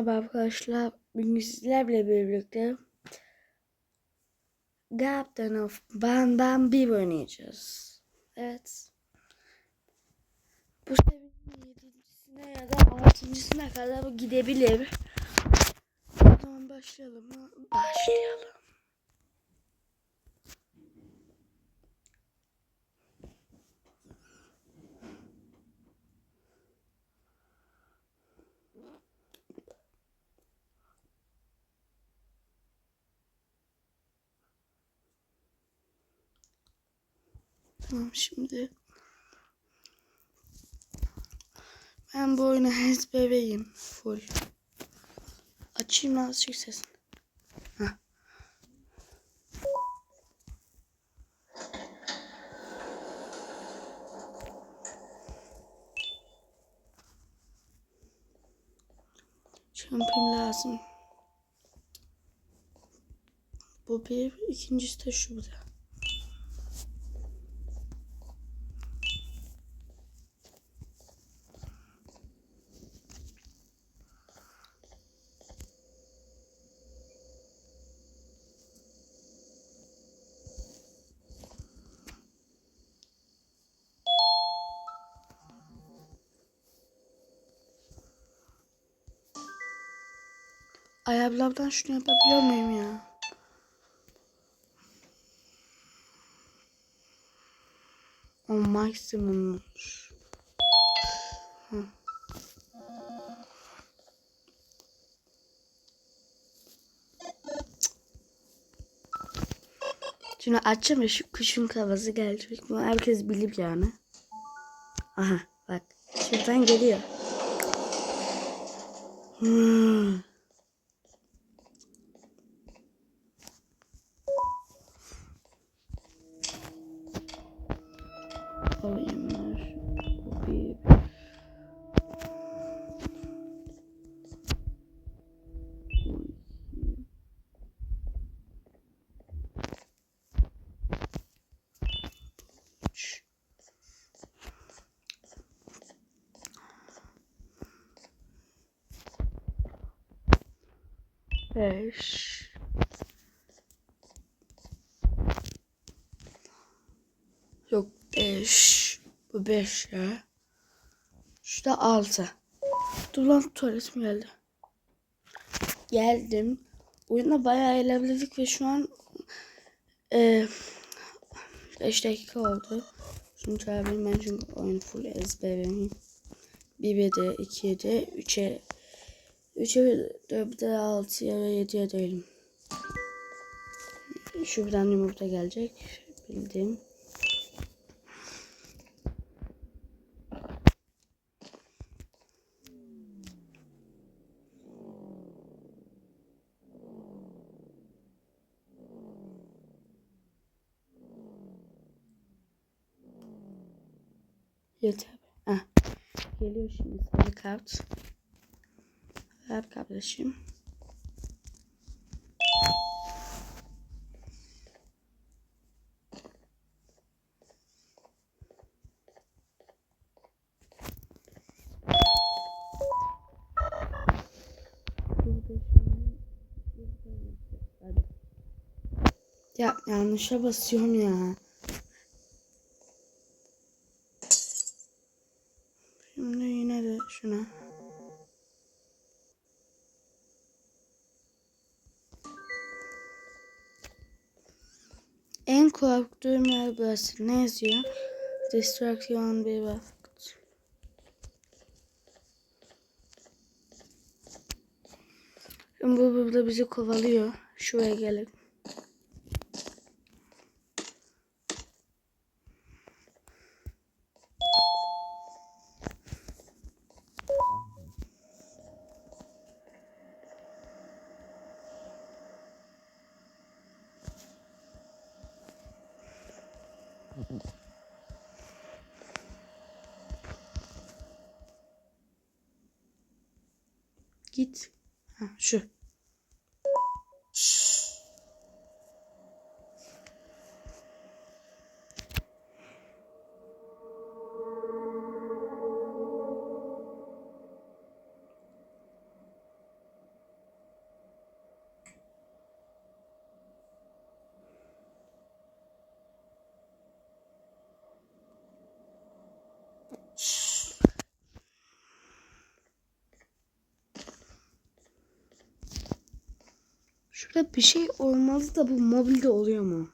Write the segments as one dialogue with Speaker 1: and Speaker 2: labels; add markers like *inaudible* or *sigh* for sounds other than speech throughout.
Speaker 1: Merhaba arkadaşlar. Bugün sizlerle birlikte Captain of Ban Ban bir oynayacağız. Evet. Bu seviyenin yedincisine ya da altıncısına kadar gidebilir. O zaman başlayalım mı? Başlayalım. Tamam şimdi. Ben bu oyunu ezbereyim full. Açayım azıcık sesini. Heh. Şampiyon lazım. Bu bir, ikincisi de şurada. Ay ablamdan şunu yapabiliyor muyum ya? O maksimummuş. Hı. Şimdi açacağım ya şu kuşun kafası gelecek. Bunu herkes bilir yani. Aha bak. Şuradan geliyor. Hmm. 5 Yok 5 Bu 5 ya. Şurada 6 Dur lan tuvaletim geldi? Geldim. Oyunda bayağı eğlendik ve şu an 5 e, beş dakika oldu. Şunu çağırabilirim ben çünkü oyun full ezberim. 1 de 2 de 3'e 3'e 4'e 6'ya ve 7'ye değilim. Şuradan yumurta gelecek. Bildiğim. Yeter. Ah. Geliyor şimdi sarı kart. Ver kardeşim. Ya yanlışa basıyorum ya. Şimdi yine de şuna. En korktuğum yer burası. Ne yazıyor? Distraksiyon bir bu burada bizi kovalıyor. Şuraya gelin. Git. Ha, şu. Şurada bir şey olmalı da bu mobilde oluyor mu?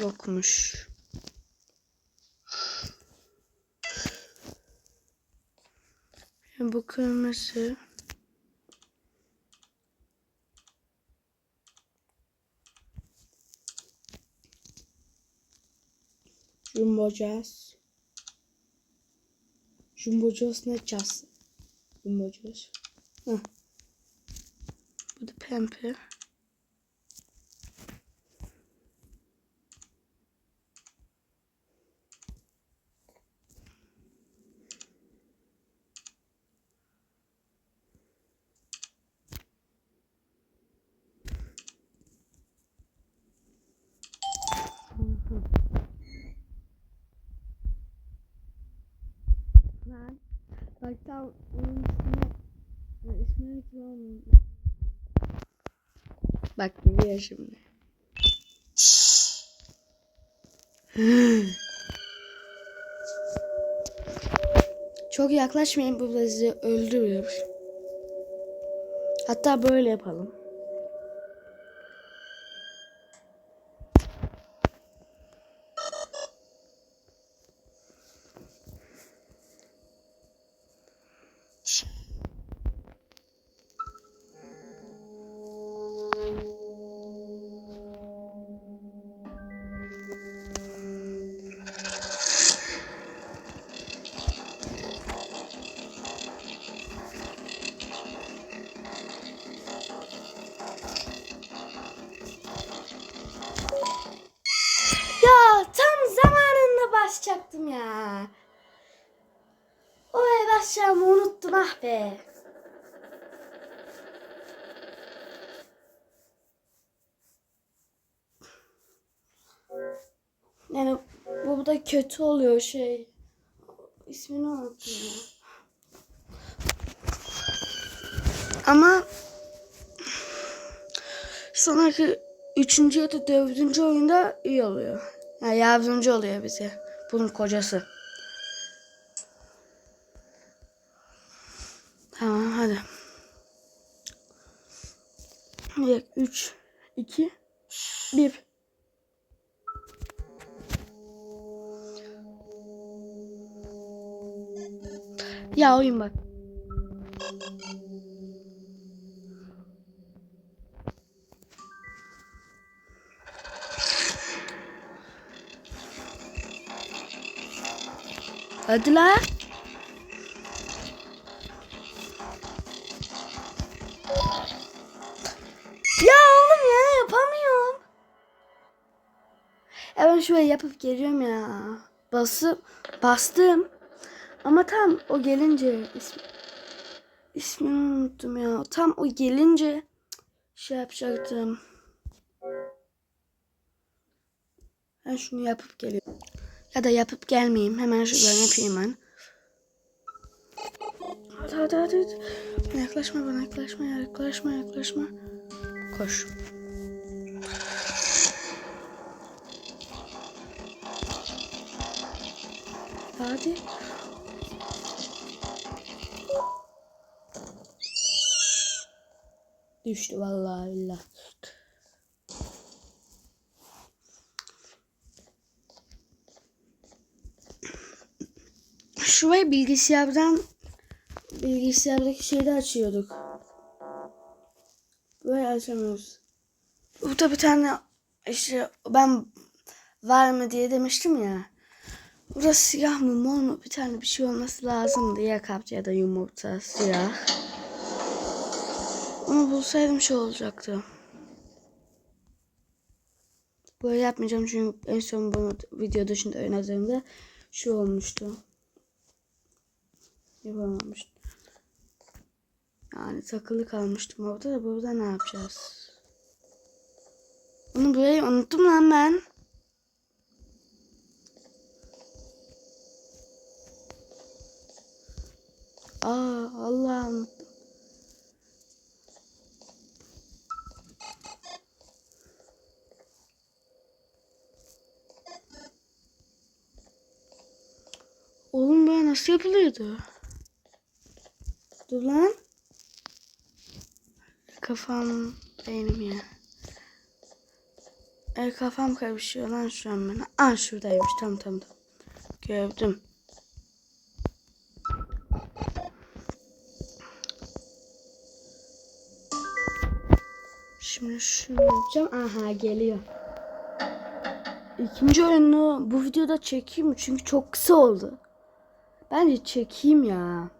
Speaker 1: Yokmuş. Bu kırmızı. Jumbo Jazz. Jumbo Jazz ne Jazz? Jumbo Jazz. Heh. Bu da pembe. Ben bak tam onun ismini ya ismini hatırlamıyorum. Bak geliyor şimdi. *gasps* Çok yaklaşmayın bu sizi öldürür. Hatta böyle yapalım. Yani bu da kötü oluyor şey. İsmini unuttum. Ama sonraki üçüncü ya da dördüncü oyunda iyi oluyor. Yani yardımcı oluyor bize. Bunun kocası. Tamam hadi. 3, 2, 1. Ya oyun bak. Hadi la. Ya oğlum ya yapamıyorum. Ya ben şöyle yapıp geliyorum ya. Basıp bastım. Ama tam o gelince ismi, ismini unuttum ya. Tam o gelince şey yapacaktım. Ben şunu yapıp geliyorum. Ya da yapıp gelmeyeyim. Hemen şuradan yapayım ben. Hadi hadi hadi. Yaklaşma bana yaklaşma yaklaşma yaklaşma. Koş. Hadi. Düştü vallahi billah. Şurayı bilgisayardan bilgisayardaki şeyde açıyorduk. Böyle açamıyoruz. Burada bir tane işte ben var mı diye demiştim ya. Burada siyah mı mor mu bir tane bir şey olması lazımdı. Ya kapça ya da yumurta siyah. Onu bulsaydım şey olacaktı. Böyle yapmayacağım çünkü en son bunu video dışında oynadığımda şu olmuştu. Yapamamıştım. Yani takılı kalmıştım orada da burada ne yapacağız? Bunu burayı unuttum lan ben. Aa Allah. Oğlum böyle nasıl yapılıyordu? Dur lan. Kafam beynim ya. E, kafam karışıyor lan şu an bana. Aa şuradaymış tam tam tam. Gördüm. Şimdi şunu yapacağım. Aha geliyor. İkinci oyunu bu videoda çekeyim? Çünkü çok kısa oldu. Bence çekeyim ya.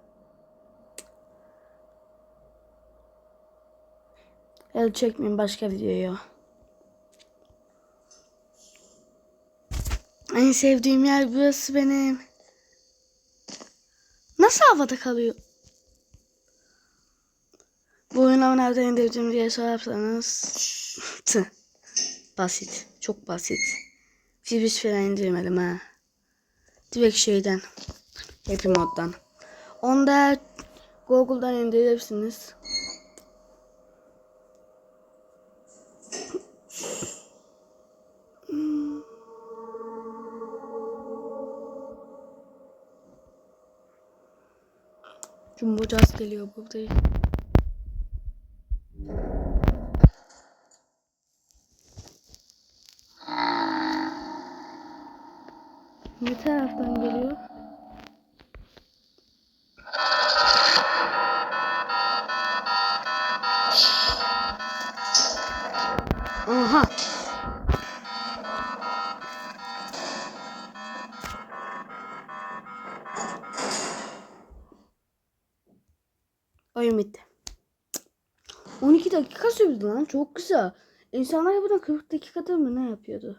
Speaker 1: Ya çekmeyeyim başka videoyu. En sevdiğim yer burası benim. Nasıl havada kalıyor? Bu oyunu nereden indirdim diye sorarsanız *laughs* basit. Çok basit. Virüs falan indirmedim ha. Direkt şeyden. Happy moddan. Onu da Google'dan indirebilirsiniz. Jazz geliyor burada. Ne taraftan geliyor? Sürdü lan çok güzel. İnsanlar buradan 40 dakikada mı ne yapıyordu?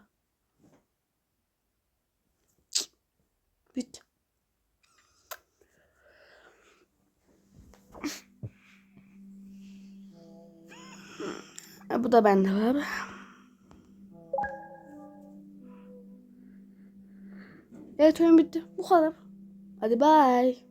Speaker 1: Ha, Bu da bende var. Evet oyun bitti. Bu kadar. Hadi bye.